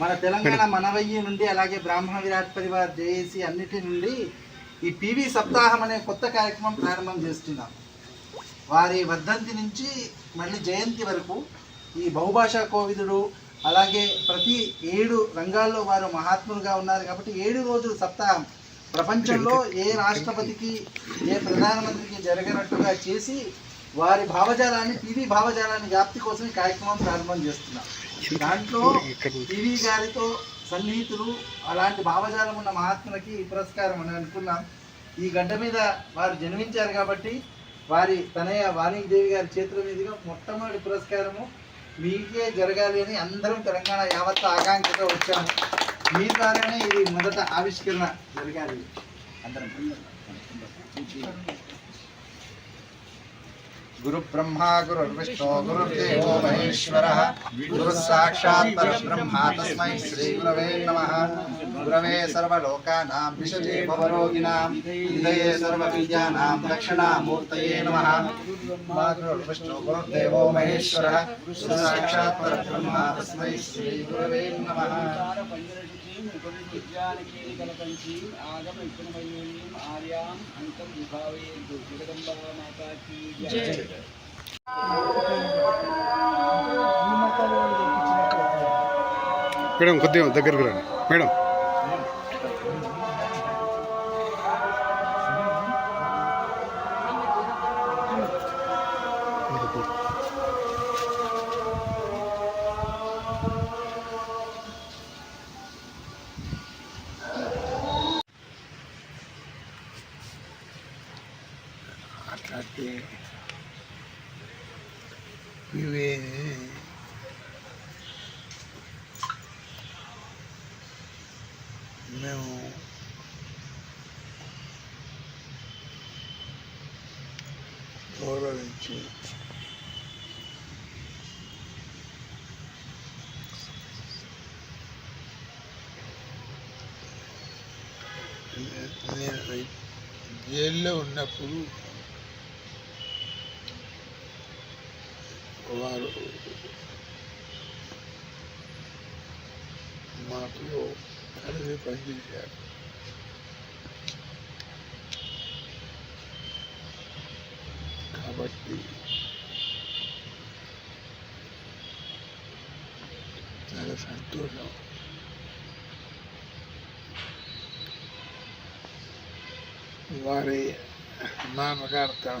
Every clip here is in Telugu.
మన తెలంగాణ మనవయ్యి నుండి అలాగే బ్రాహ్మణ విరాట్ పరివార్ జేఏసీ అన్నిటి నుండి ఈ పివి సప్తాహం అనే కొత్త కార్యక్రమం ప్రారంభం చేస్తున్నాం. వారి వర్ధంతి నుంచి మళ్ళీ జయంతి వరకు ఈ బహుభాషా కోవిదుడు అలాగే ప్రతి ఏడు రంగాల్లో వారు మహాత్ములుగా ఉన్నారు కాబట్టి ఏడు రోజులు సప్తాహం. ప్రపంచంలో ఏ రాష్ట్రపతికి ఏ ప్రధానమంత్రికి జరగనట్టుగా చేసి వారి భావజాలాన్ని పివి భావజాలాన్ని వ్యాప్తి కోసం ఈ కార్యక్రమం ప్రారంభం చేస్తున్నాం. దాంట్లో పివి గారితో సన్నిహితులు అలాంటి భావజాలం ఉన్న మహాత్ములకి ఈ పురస్కారం అని అనుకున్నాం. ఈ గడ్డ మీద వారు జన్మించారు కాబట్టి వారి తనయ్య వాణిదేవి గారి చేతుల మీదుగా మొట్టమొదటి పురస్కారము మీకే జరగాలి అని అందరం తెలంగాణ యావత్తు ఆకాంక్షతో వచ్చాము. మీ ద్వారానే ఇది మొదట ఆవిష్కరణ జరగాలి. అందరం. गुरु ब्रह्मा गुरु विष्णु गुरुब्रह्मा, गुरुर्विष्णु, गुरुर्देवो महेश्वरः। गुरुस्साक्षात् परब्रह्मा तस्मै श्रीगुरवे नमः। गुरवे सर्वलोकानां विशजे भवरोगिणां, हृदये सर्वविद्यानां, दक्षिणामूर्तये नमः। गुरुर्विष्णु, गुरुर्देवो महेश्वरः। गुरुस्साक्षात् परब्रह्मा तस्मै श्रीगुरवे नमः। उपरिज्ञानकीलकलकञ्ची आगम इतनमयूनीम् आर्याम् अन्तं विभावयन्तु जगदम्बा माता की जय। మేడం కొద్దిగా దగ్గరకు రండి మేడం అట్లాంటి ఇవి మేము గౌరవించి నేను జైల్లో ఉన్నప్పుడు వారు మాకు కలిసి పనిచేశారు కాబట్టి చాలా సంతోషం వారి నామకార్థం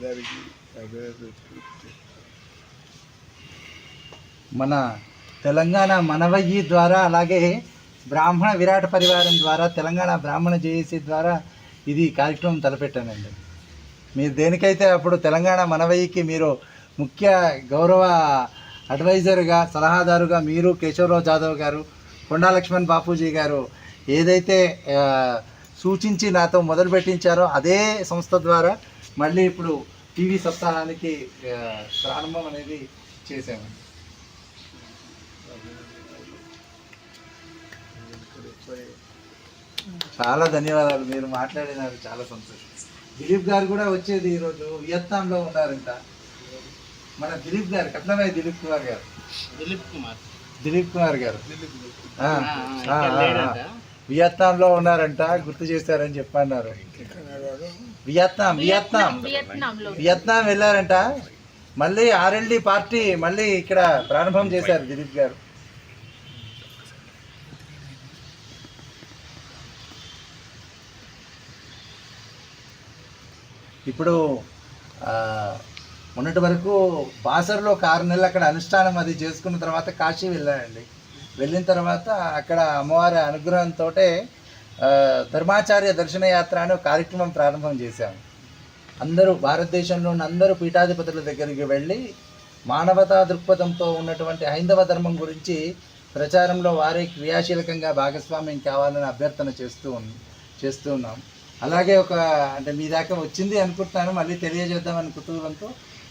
అందరికీ మన తెలంగాణ మనవయ్యి ద్వారా అలాగే బ్రాహ్మణ విరాట పరివారం ద్వారా తెలంగాణ బ్రాహ్మణ జేఏసీ ద్వారా ఇది కార్యక్రమం తలపెట్టానండి. మీరు దేనికైతే అప్పుడు తెలంగాణ మనవయ్యికి మీరు ముఖ్య గౌరవ అడ్వైజర్గా సలహాదారుగా మీరు కేశవరావు జాదవ్ గారు కొండా లక్ష్మణ్ బాపూజీ గారు ఏదైతే సూచించి నాతో మొదలు పెట్టించారో అదే సంస్థ ద్వారా మళ్ళీ ఇప్పుడు టీవీ సప్తాహానికి ప్రారంభం అనేది చేసామండి చాలా ధన్యవాదాలు మీరు మాట్లాడినారు చాలా సంతోషం. దిలీప్ గారు కూడా వచ్చేది ఈరోజు వియత్నాంలో ఉన్నారంట. మన దిలీప్ గారు కట్నమయ్య దిలీప్ కుమార్ గారు. దిలీప్ కుమార్. దిలీప్ కుమార్ గారు. వియత్నాంలో ఉన్నారంట గుర్తు చేశారని చెప్పన్నారు. Vietnam Vietnam. వియత్నాం వెళ్ళారంట. మళ్ళీ ఆర్ఎల్డి పార్టీ మళ్ళీ ఇక్కడ ప్రారంభం చేశారు దిలీప్ గారు. ఇప్పుడు మొన్నటి వరకు బాసర్లో ఒక ఆరు నెలలు అక్కడ అనుష్ఠానం అది చేసుకున్న తర్వాత కాశీ వెళ్ళానండి వెళ్ళిన తర్వాత అక్కడ అమ్మవారి అనుగ్రహంతో ధర్మాచార్య దర్శన యాత్ర అనే కార్యక్రమం ప్రారంభం చేశాము అందరూ భారతదేశంలో ఉన్న అందరూ పీఠాధిపతుల దగ్గరికి వెళ్ళి మానవతా దృక్పథంతో ఉన్నటువంటి హైందవ ధర్మం గురించి ప్రచారంలో వారే క్రియాశీలకంగా భాగస్వామ్యం కావాలని అభ్యర్థన చేస్తూ చేస్తూ ఉన్నాం. అలాగే ఒక అంటే మీ దాకా వచ్చింది అనుకుంటున్నాను మళ్ళీ తెలియజేద్దామని కుతూహలంతో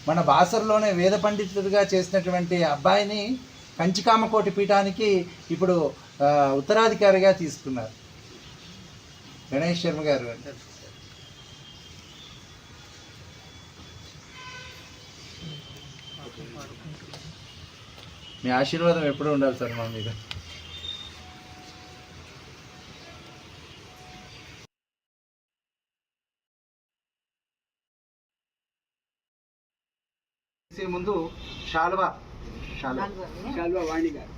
మన బాసర్లోనే వేద పండితుడిగా చేసినటువంటి అబ్బాయిని కంచికామకోటి పీఠానికి ఇప్పుడు ఉత్తరాధికారిగా తీసుకున్నారు. గణేష్ శర్మ గారు మీ ఆశీర్వాదం ఎప్పుడు ఉండాలి సార్ మా మీద. ముందు శాల్వా శాల్వా శాల్వా వాణి గారు